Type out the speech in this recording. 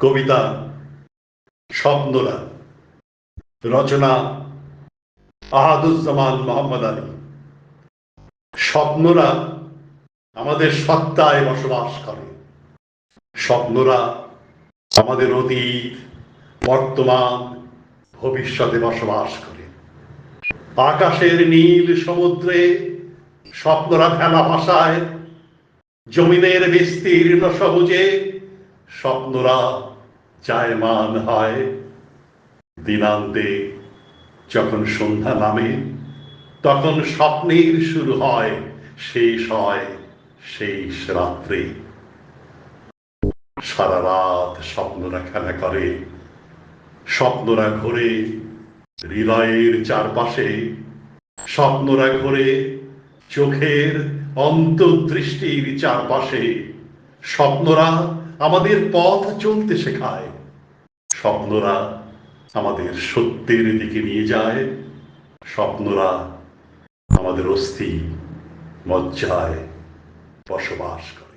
কবিতা, স্বপ্নরা। রচনা, আহাদুজ্জামান মোহাম্মদ আলী। স্বপ্নরা আমাদের সত্তায় বসবাস করে। স্বপ্নরা আমাদের অতীত, বর্তমান, ভবিষ্যতে বসবাস করে। আকাশের নীল সমুদ্রে স্বপ্নরা ফেলা ভাষায় জমিনের বিস্তীর্ণ সবুজে স্বপ্নরা চায়মান হয়। দিনান্তে যখন সন্ধ্যা নামে, তখন স্বপ্নের শুরু হয়, শেষ হয়, শেষ রাত্রে। সারা রাত স্বপ্নরা খেলা করে। স্বপ্নরা ঘোরে হৃদয়ের চারপাশে। স্বপ্নরা ঘোরে চোখের অন্তর্দৃষ্টির চারপাশে। স্বপ্নরা আমাদের পথ চলতে শেখায়। স্বপ্নরা আমাদের সত্যের দিকে নিয়ে যায়। স্বপ্নরা আমাদের অস্থি মজ্জায় বসবাস করে।